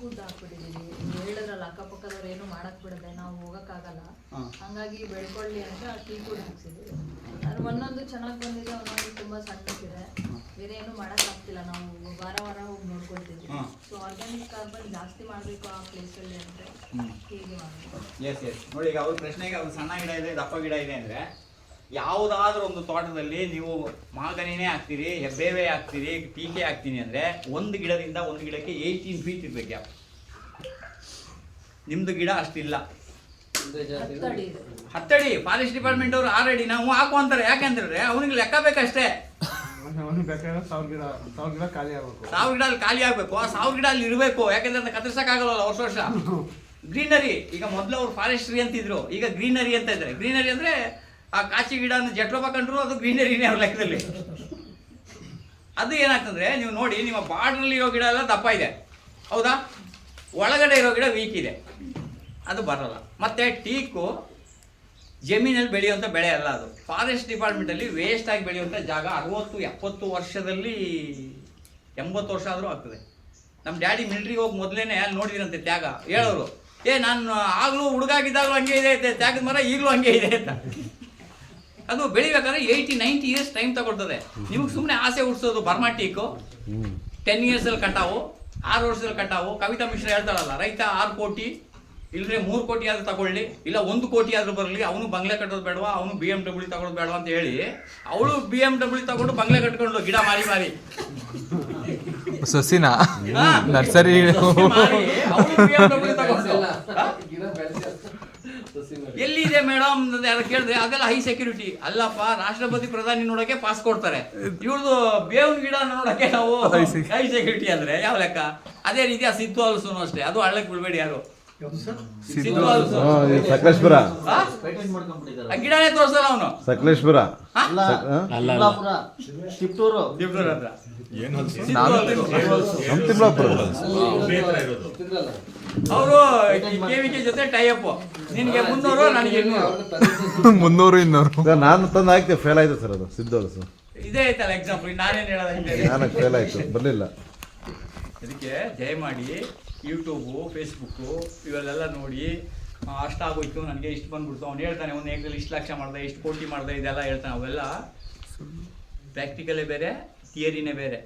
ಕುಡ್ ಹಾಕ್ಬಿಟ್ಟಿದೀವಿ. ನೀವು ಹೇಳಿದ್ರಲ್ಲ ಅಕ್ಕಪಕ್ಕದವ್ರು ಏನು ಮಾಡಕ್ ಬಿಡದೆ ನಾವು ಹೋಗಕ್ಕಾಗಲ್ಲ. ಹಂಗಾಗಿ ಬೆಳ್ಕೊಳ್ಳಿ ಅಂತ ಟೀ ಕೂಡ ಹಾಕ್ಸಿದ್ವಿ. ಅದ್ರ ಒಂದೊಂದು ಚೆನ್ನಾಗಿ ಬಂದಿದೆ ಒಂದೊಂದು ತುಂಬಾ ಸಣ್ಣಕ್ಕಿದೆ. ಬೇರೆ ಏನು ಮಾಡಕ್ ಆಗ್ತಿಲ್ಲ. ನಾವು ವಾರ ವಾರ ಹೋಗಿ ನೋಡ್ಕೊಳ್ತಿದ್ವಿ. ಸೊ ಆರ್ಗ್ಯಾನಿಕ್ ಕಾರ್ಬನ್ ಜಾಸ್ತಿ ಮಾಡಬೇಕು ಆ ಪ್ಲೇಸಲ್ಲಿ ಅಂದ್ರೆ. ಹೇಗೆ ಎಸ್ ನೋಡಿ ಈಗ ಅವ್ರ ಪ್ರಶ್ನೆಗೆ ಸಣ್ಣ ಗಿಡ ಇದೆ ದಪ್ಪ ಗಿಡ ಇದೆ ಅಂದ್ರೆ ಯಾವುದಾದ್ರೂ ಒಂದು ತೋಟದಲ್ಲಿ ನೀವು ಮಾಗನೇ ಹಾಕ್ತೀರಿ ಹೆಬ್ಬೇವೆ ಹಾಕ್ತೀರಿ ಟೀಕೆ ಹಾಕ್ತೀನಿ ಅಂದರೆ ಒಂದು ಗಿಡದಿಂದ ಒಂದು ಗಿಡಕ್ಕೆ ಏಯ್ಟೀನ್ ಫೀಟ್ ಇರಬೇಕು ಗ್ಯಾಪ್ ನಿಮ್ದು ಗಿಡ ಅಷ್ಟಿಲ್ಲ. ಹತ್ತಡಿ ಫಾರೆಸ್ಟ್ ಡಿಪಾರ್ಟ್ಮೆಂಟ್ ಅವರು ಆರಡಿ ನಾವು ಹಾಕು ಅಂತಾರೆ. ಯಾಕೆಂದ್ರೆ ಅವನಿಗೆ ಲೆಕ್ಕ ಬೇಕಷ್ಟೇ. ಸಾವಿರ ಗಿಡ ಅಲ್ಲಿ ಖಾಲಿ ಆಗಬೇಕು. ಆ ಸಾವಿರ ಗಿಡ ಅಲ್ಲಿ ಇರಬೇಕು. ಯಾಕಂದ್ರೆ ಅದನ್ನ ಕತ್ತರಿಸಕ್ಕಾಗಲ್ಲ ವರ್ಷ ವರ್ಷ? ಗ್ರೀನರಿ ಈಗ ಮೊದಲು ಅವ್ರು ಫಾರೆಸ್ಟ್ರಿ ಅಂತಿದ್ರು. ಈಗ ಗ್ರೀನರಿ ಅಂತ ಇದ್ದಾರೆ. ಗ್ರೀನರಿ ಅಂದ್ರೆ ಆ ಕಾಶಿ ಗಿಡ ಜಟ್ರೋಪ ಕಂಡ್ರು ಅದು ಗ್ರೀನರಿನೇ ಅವ್ರ ಲೆಕ್ಕದಲ್ಲಿ. ಅದು ಏನಾಗ್ತಂದ್ರೆ ನೀವು ನೋಡಿ ನಿಮ್ಮ ಬಾರ್ಡ್ರಲ್ಲಿ ಇರೋ ಗಿಡ ಎಲ್ಲ ದಪ್ಪ ಇದೆ. ಹೌದಾ? ಒಳಗಡೆ ಇರೋ ಗಿಡ ವೀಕ್ ಇದೆ. ಅದು ಬರಲ್ಲ. ಮತ್ತೆ ಟೀಕು ಜಮೀನಲ್ಲಿ ಬೆಳೆಯುವಂಥ ಬೆಳೆ ಅಲ್ಲ ಅದು. ಫಾರೆಸ್ಟ್ ಡಿಪಾರ್ಟ್ಮೆಂಟಲ್ಲಿ ವೇಸ್ಟ್ ಆಗಿ ಬೆಳೆಯುವಂಥ ಜಾಗ ಅರವತ್ತು, ಎಪ್ಪತ್ತು ವರ್ಷದಲ್ಲಿ ಎಂಬತ್ತು ವರ್ಷ ಆದರೂ ಆಗ್ತದೆ. ನಮ್ಮ ಡ್ಯಾಡಿ ಮಿಲ್ಟ್ರಿಗೆ ಹೋಗಿ ಮೊದಲೇನೆ ಅಲ್ಲಿ ನೋಡಿದಿರಂತೆ ತ್ಯಾಗ. ಹೇಳೋರು, ಏ, ನಾನು ಆಗಲೂ ಹುಡುಗಾಗಿದ್ದಾಗಲೂ ಹಂಗೆ ಇದೆ, ತ್ಯಾಗದ ಮರ ಈಗಲೂ ಹಂಗೆ ಇದೆ, ಅಂತ. ಅದು ಬೆಳಿಬೇಕಾದ್ರೆ ಏಯ್ಟಿ ನೈಂಟಿ ಇಯರ್ಸ್ ಟೈಮ್ ತಗೊಳ್ತದೆ. ನಿಮಗೆ ಸುಮ್ಮನೆ ಆಸೆ ಹುಡ್ಸೋದು ಬರ್ಮಾ ಟೀಕು ಟೆನ್ ಇಯರ್ಸಲ್ಲಿ ಕಟಾವು ಆರು ವರ್ಷದಲ್ಲಿ ಕಟಾವು ಕವಿತಾ ಮಿಶ್ರಾ ಹೇಳ್ತಾಳಲ್ಲ ರೈತ ಆರು ಕೋಟಿ ಇಲ್ಲದ್ರೆ ಮೂರು ಕೋಟಿ ಆದರೂ ತಗೊಳ್ಳಿ ಇಲ್ಲ ಒಂದು ಕೋಟಿ ಆದರೂ ಬರಲಿ ಅವನು ಬಂಗ್ಲೆ ಕಟ್ಟೋದು ಬೇಡವಾ ಅವನು ಬಿ ಎಂ ಡಬ್ಲ್ಯೂ ತಗೊಳ್ಳೋದು ಬೇಡವಾ ಅಂತ ಹೇಳಿ ಅವಳು ಬಿ ಎಂ ಡಬ್ಲ್ಯೂ ತಗೊಂಡು ಬಂಗ್ಲೆ ಕಟ್ಕೊಂಡು ಗಿಡ ಮಾರಿ ಮಾರಿ. ಸೊಸಿನ? ಹಾ. ನರ್ಸರಿ ಎಲ್ಲಿದೆ ಮೇಡಮ್ ಯಾರು ಕೇಳಿದ್ರೆ ಅದೆಲ್ಲ ಹೈ ಸೆಕ್ಯೂರಿಟಿ ಅಲ್ಲಪ್ಪ ರಾಷ್ಟ್ರಪತಿ ಪ್ರಧಾನಿ ನೋಡಕ್ಕೆ ಪಾಸ್ ಕೊಡ್ತಾರೆ. ಇವ್ರದ್ದು ಬೇವಿನ ಗಿಡ ನೋಡಕ್ಕೆ ನಾವು ಹೈ ಸೆಕ್ಯೂರಿಟಿ ಅಂದ್ರೆ ಯಾವ ಲೆಕ್ಕ? ಅದೇ ರೀತಿ ಆ ಸಿದ್ದು ಹಲಸುನು ಅಷ್ಟೇ. ಅದು ಹಳ್ಳಕ್ಕೆ ಬಿಡ್ಬೇಡಿ ಯಾರು. ಸಕಲೇಶ್ಪುರ. ಗಿಡನೇ ತೋರಿಸಲ್ಲ ಅವನು? ಸಕಲೇಶ್ಪುರ. ಹತ್ರ. ನಮ್ ತಿಮ್ಲಾಪುರ. ತಿಂದ್ರಲ್ಲ? ಅವರು ಕೆವಿಕೆ ಜೊತೆ ಟೈಅಪ್ ನಿನಗೆ ಮುನ್ನೂರು ನನಗೆ ಇನ್ನೂರು. ಮುನ್ನೂರು ಇನ್ನೂರು. ಸರ್ ನಾನು ತಂದು ಹಾಕ್ತೆ ಫೇಲ್ ಆಯ್ತು ಸರ್ ಅದು. ಸಿದ್ಧ ಇದೇ ಐತಲ್ಲ ಎಕ್ಸಾಂಪಲ್ ನಾನೇನು ಹೇಳೋದಂತೆ ನಾನು ಫೇಲ್ ಆಯ್ತು. ಬರಲಿಲ್ಲ. ಅದಕ್ಕೆ ದಯಮಾಡಿ ಯೂಟ್ಯೂಬು ಫೇಸ್ಬುಕ್ಕು ಇವೆಲ್ಲ ನೋಡಿ ಅಷ್ಟಾಗೋಯ್ತು ನನಗೆ ಇಷ್ಟು ಬಂದ್ಬಿಡ್ತು. ಅವ್ನು ಹೇಳ್ತಾನೆ, ಒಂದು ಏಕದಲ್ಲಿ ಇಷ್ಟು ಲಕ್ಷ ಮಾಡ್ದೆ, ಇಷ್ಟು ಕೋಟಿ ಮಾಡ್ದೆ, ಇದೆಲ್ಲ ಹೇಳ್ತಾನೆ ಅವೆಲ್ಲ. ಪ್ರಾಕ್ಟಿಕಲೇ ಬೇರೆ ಥಿಯರಿನೇ ಬೇರೆ.